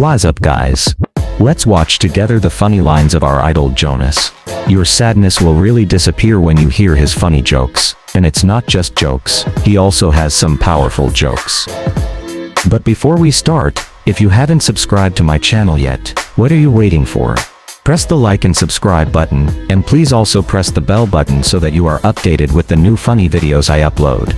What's up guys? Let's watch together the funny lines of our idol Jonas. Your sadness will really disappear when you hear his funny jokes. And it's not just jokes, he also has some powerful jokes. But before we start, if you haven't subscribed to my channel yet, what are you waiting for? Press the like and subscribe button, and please also press the bell button so that you are updated with the new funny videos I upload.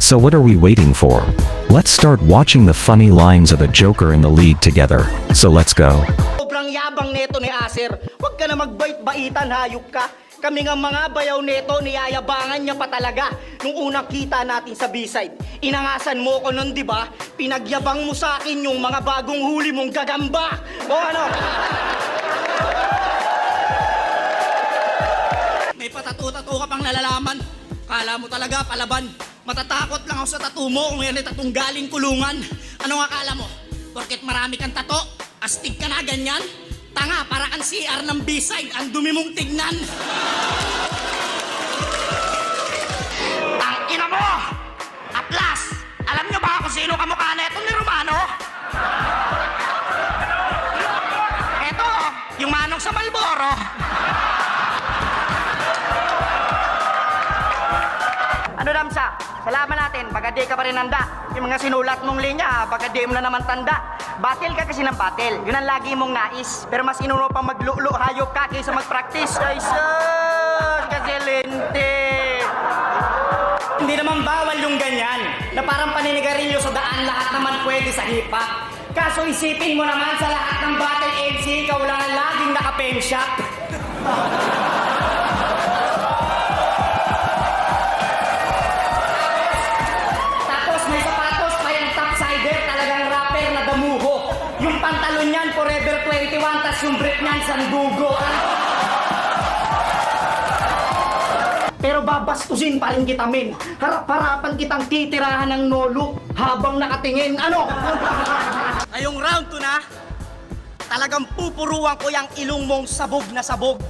So what are we waiting for? Let's start watching the funny lines of the Joker in the league together. So let's go. Sobrang yabang neto ni Aser. Huwag ka na magbait-baitan, hayop ka. Kami nga mga bayaw neto, niyayabangan niya pa talaga. Nung unang kita natin sa B-side, inangasan mo ko nun, di ba? Pinagyabang mo sa akin yung mga bagong huli mong gagamba. O ano? May patatu-tatu ka pang nalalaman. Kala mo talaga, palaban. Matatakot lang ako sa tattoo mo kung yan ay tatong galing kulungan. Ano nga akala mo? Porket marami kang tato, astig ka na ganyan? Tanga, para kang CR ng B-side, ang dumi mong tignan. Ang ina mo! Atlas! Alam nyo ba kung sino kamukha na ito ni Natin, baga di ka pa rin handa. Yung mga sinulat mong linya, baga di mo na naman tanda. Batil ka kasi ng batil, yun ang lagi mong nais. Pero mas inuno pang maglulo, hayop ka kaysa mag-practice. Ay sus, kasi lente. Hindi naman bawal yung ganyan, na parang paninigarilyo sa daan, lahat naman pwede sa hipa. Kaso isipin mo naman sa lahat ng battle MC, ikaw lang ang laging naka-pen. yung brief niyan, sandugo. Pero babastusin pa rin kita, men. Harap-harapan kitang titirahan ng nolo habang nakatingin. Ano? Ngayong round to na, talagang pupuruan ko yung ilong mong sabog na sabog.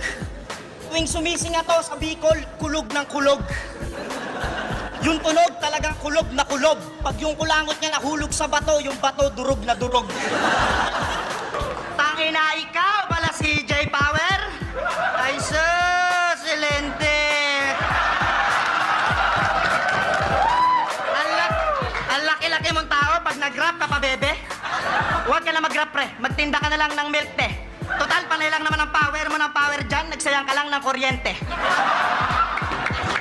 Tuwing sumisinga to sa Bicol, kulog ng kulog. Yung tunog talagang kulob na kulob. Pag yung kulangot niya nahulog sa bato, yung bato durog na durog. Magtinda ka na lang ng milk tea. Total, panay lang naman ang power mo ng power dyan. Nagsayang ka lang ng kuryente.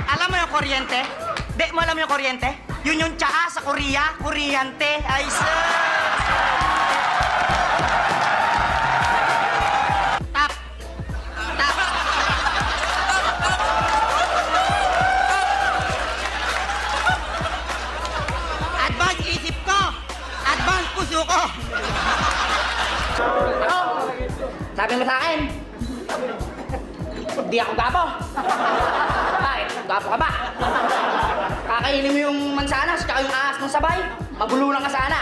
Alam mo yung kuryente? Di mo alam yung kuryente? Yun yung tsaa sa Korea, kuryente. Ay, sir! Sabi mo sa akin, Di ako gapo. Bakit? Gapo ka ba? Kakainin mo yung mansanas tsaka yung ahas ng sabay. Magulo lang ka sana.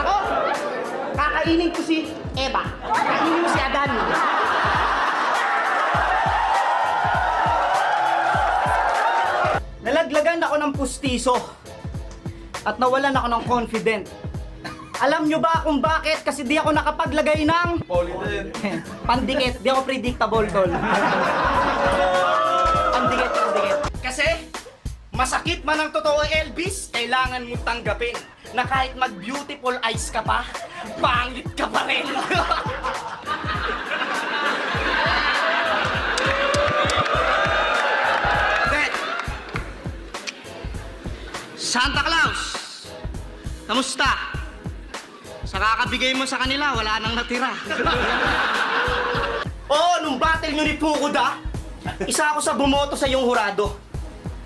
Ako, kakainin ko si Eva. Kakainin mo si Adan. Nalaglagan ako ng pustiso at nawalan ako ng confident. Alam nyo ba kung bakit? Kasi di ako nakapaglagay ng... pandikit. Di ako predictable, tol. pandikit, pandikit. Kasi, masakit man ang totoo, Elvis, kailangan mo tanggapin na kahit mag-beautiful eyes ka pa, pangit ka pa rin. Kakabigay mo sa kanila, wala nang natira. Oo, nung battle nyo ni Fukuda, isa ako sa bumoto sa iyong hurado.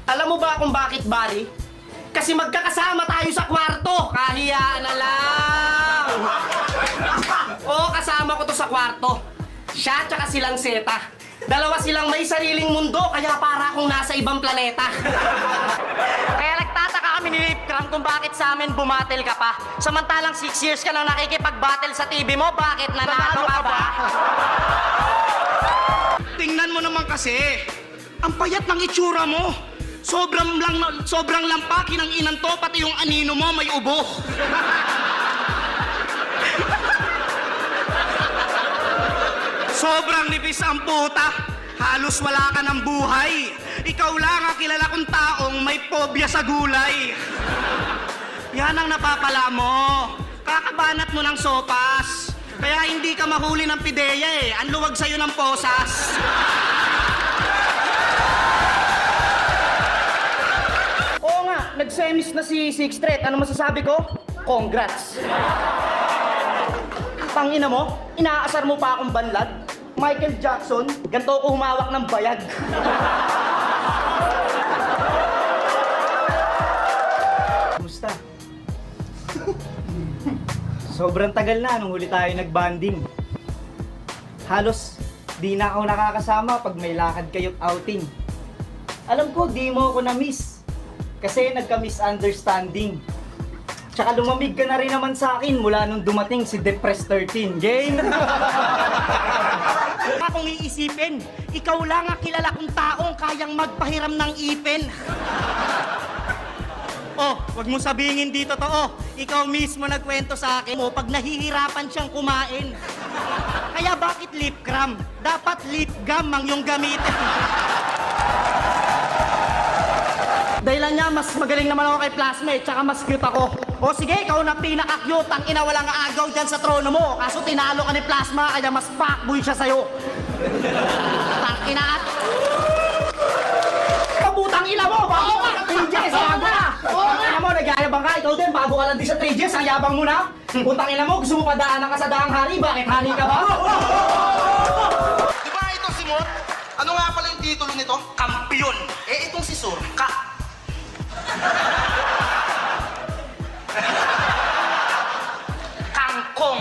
Alam mo ba kung bakit, Bari? Kasi magkakasama tayo sa kwarto. Kahiyaan na lang. Oo, kasama ko to sa kwarto. Siya tsaka silang Seta. Dalawa silang may sariling mundo, kaya para akong nasa ibang planeta. kung bakit sa amin bumatel ka pa. Samantalang 6 years ka nang nakikipag-battle sa TV mo, bakit nanalo ka ba? Tingnan mo naman kasi, Ang payat ng itsura mo. Sobrang lang sobrang lampaki ng inan to, pati yung anino mo may ubo. Sobrang nipis ang puta. Halos wala ka ng buhay. Ikaw lang ang kilala kong taong may pobya sa gulay. Yan ang napapala mo. Kakabanat mo ng sopas. Kaya hindi ka mahuli ng pideya eh. Ang luwag sa'yo ng posas. Oo nga, nag-semis na si Six Threat. Ano masasabi ko? Congrats. Tangina mo, inaasar mo pa akong banlad. Michael Jackson, ganito ako humawak ng bayag. Sobrang tagal na nung huli tayo nag-banding. Halos di na ako nakakasama pag may lakad kayo't outing. Alam ko, di mo ako na-miss. Kasi nagka-misunderstanding. Tsaka lumamig ka na rin naman sa akin mula nung dumating si Depressed 13. Game! Akong iisipin, ikaw lang ang kilala kong taong kayang magpahiram ng ipin. Oh, wag mo sabihin hindi totoo. Ikaw mismo nagkwento sa akin mo pag nahihirapan siyang kumain. Kaya bakit lip cram? Dapat lip gum ang yung gamitin. Dahilan niya, mas magaling naman ako kay classmate, tsaka mas cute ako. O sige, ikaw na pinaka-cute, ang ina walang agaw dyan sa trono mo. Kaso tinalo ka ni Plasma, kaya mas fuckboy siya sa'yo. Tang ina at... nagyayabang ka, ikaw din, bago ka lang din sa 3Gs, ang yabang mo na! Puntang ina mo, gusto mo padaanan ka sa daang hari, bakit hari ka ba? Di ba ito si Mort? Ano nga pala yung titulo nito? Kampiyon! Eh, itong si Surka. kangkong.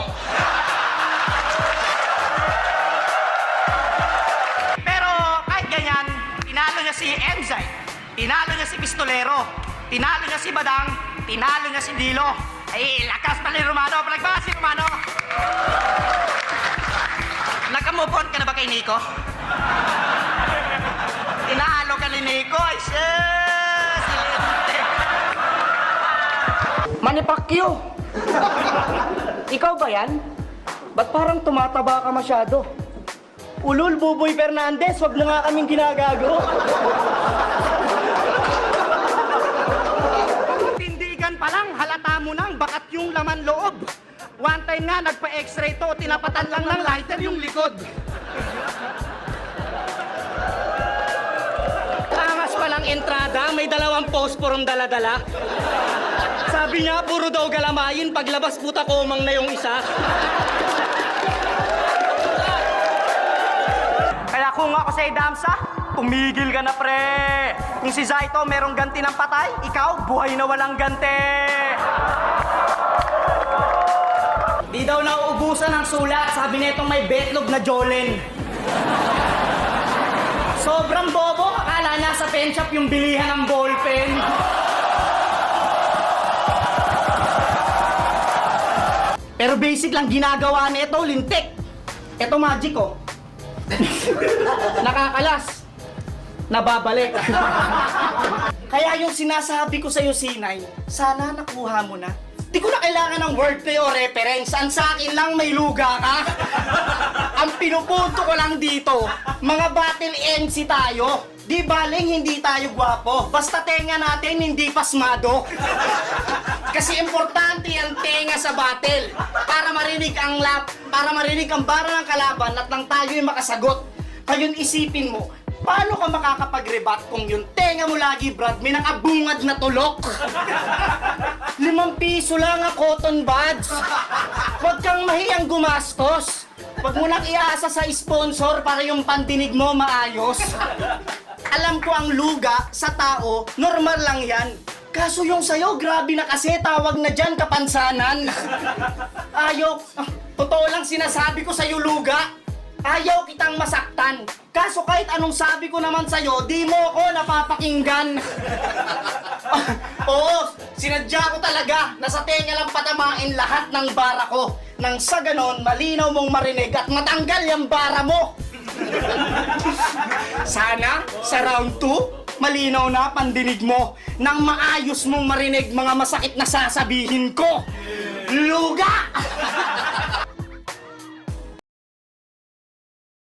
Pero kahit ganyan, tinalo niya si Enzai, tinalo niya si Pistolero, tinalo niya si Badang, tinalo niya si Dilo. Ay, lakas pala ni Romano. Palagba si Romano. Nagka-move ka na ba kay Nico? Tinalo ka ni Nico. Ay, shit! Silente. Manny Pacquiao. Ikaw ba yan? Ba't parang tumataba ka masyado? Ulul, Buboy Fernandez, wag mo nga kaming ginagago. Yung laman loob. One time nga, nagpa-x-ray to, tinapatan lang ng lighter yung likod. Angas pa lang entrada, may dalawang posporong dala-dala. Sabi niya, puro daw galamayin, paglabas puta komang na yung isa. Kaya kung ako sa Idamsa, tumigil ka na pre. Kung si Zaito merong ganti ng patay, ikaw buhay na walang ganti. Di daw nauubusan ng sulat, sabi nitong may betlog na Jolen. Sobrang bobo, akala niya sa pen shop yung bilihan ng ballpen. Pero basic lang ginagawa nito, lintik. Ito magic oh. Nakakalas. Nababalik. Kaya yung sinasabi ko sa'yo, Sinay, sana nakuha mo na. Di ko na kailangan ng wordplay o reference. Ang sa akin lang may luga ka. Ang pinupunto ko lang dito, mga battle MC tayo. Di baling hindi tayo gwapo. Basta tenga natin hindi pasmado. Kasi importante ang tenga sa battle para marinig ang lap, para marinig ang bara ng kalaban at nang tayo ay makasagot. Ngayon isipin mo, paano ka makakapag-rebat kung yung tenga mo lagi, Brad, may nakabungad na tulok? Limang piso lang ang cotton buds. Huwag kang mahiyang gumastos. Huwag mo nang iasa sa sponsor para yung pandinig mo maayos. Alam ko ang luga sa tao, normal lang yan. Kaso yung sa'yo, grabe na kasi, tawag na dyan kapansanan. Ayaw, ah, totoo lang sinasabi ko sa'yo, luga. Ayaw kitang masaktan. Kaso kahit anong sabi ko naman sa'yo, di mo ako napapakinggan. Oo, sinadya ko talaga na sa tenga lang patamain lahat ng bara ko. Nang sa ganon, malinaw mong marinig at matanggal yung bara mo. Sana sa round 2, malinaw na pandinig mo nang maayos mong marinig mga masakit na sasabihin ko. Luga!